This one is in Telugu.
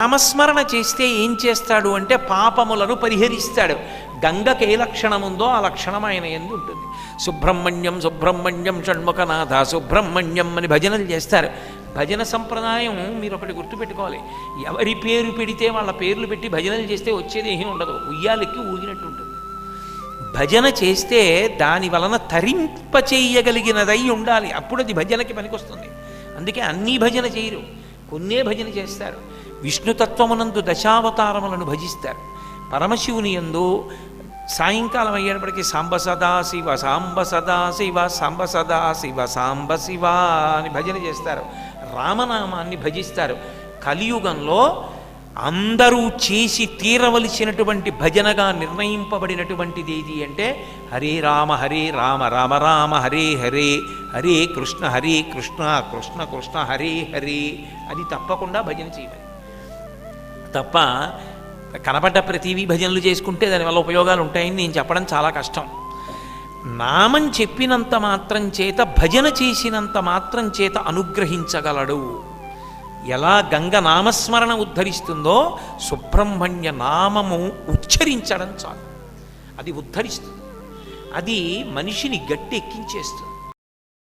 నామస్మరణ చేస్తే ఏం చేస్తాడు అంటే పాపములను పరిహరిస్తాడు. గంగకి ఏ లక్షణం ఉందో ఆ లక్షణం ఆయన ఎందు ఉంటుంది. సుబ్రహ్మణ్యం సుబ్రహ్మణ్యం షణ్ముఖనాథ సుబ్రహ్మణ్యం అని భజనలు చేస్తారు. భజన సంప్రదాయం మీరు ఒకటి గుర్తుపెట్టుకోవాలి. ఎవరి పేరు పెడితే వాళ్ళ పేర్లు పెట్టి భజనలు చేస్తే వచ్చేది ఏమీ ఉండదు. ఉయ్యాలెక్కి ఊగినట్టు ఉంటుంది. భజన చేస్తే దాని వలన తరింపచేయగలిగినదై ఉండాలి. అప్పుడు అది భజనకి పనికొస్తుంది. అందుకే అన్నీ భజన చేయరు. కొన్నే భజన చేస్తారు. విష్ణుతత్వమునందు దశావతారములను భజిస్తారు. పరమశివుని యందు సాయంకాలం అయ్యేటప్పటికీ సాంబ సదా శివ సాంబ సదా శివ సాంబ సదా శివ సాంబ శివ అని భజన చేస్తారు. రామనామాన్ని భజిస్తారు. కలియుగంలో అందరూ చేసి తీరవలసినటువంటి భజనగా నిర్ణయింపబడినటువంటిది ఏది అంటే హరే రామ హరే రామ రామ రామ హరే హరే హరే కృష్ణ హరే కృష్ణ కృష్ణ కృష్ణ హరే హరే అది తప్పకుండా భజన చేయమని తప్ప కనపడ్డ ప్రతివీ భజనలు చేసుకుంటే దానివల్ల ఉపయోగాలు ఉంటాయని నేను చెప్పడం చాలా కష్టం. నామం చెప్పినంత మాత్రం చేత భజన చేసినంత మాత్రం చేత అనుగ్రహించగలడు. ఎలా గంగ నామస్మరణ ఉద్ధరిస్తుందో సుబ్రహ్మణ్య నామము ఉచ్చరించడం చాలు. అది ఉద్ధరిస్తుంది. అది మనిషిని గట్టి ఎక్కించేస్తుంది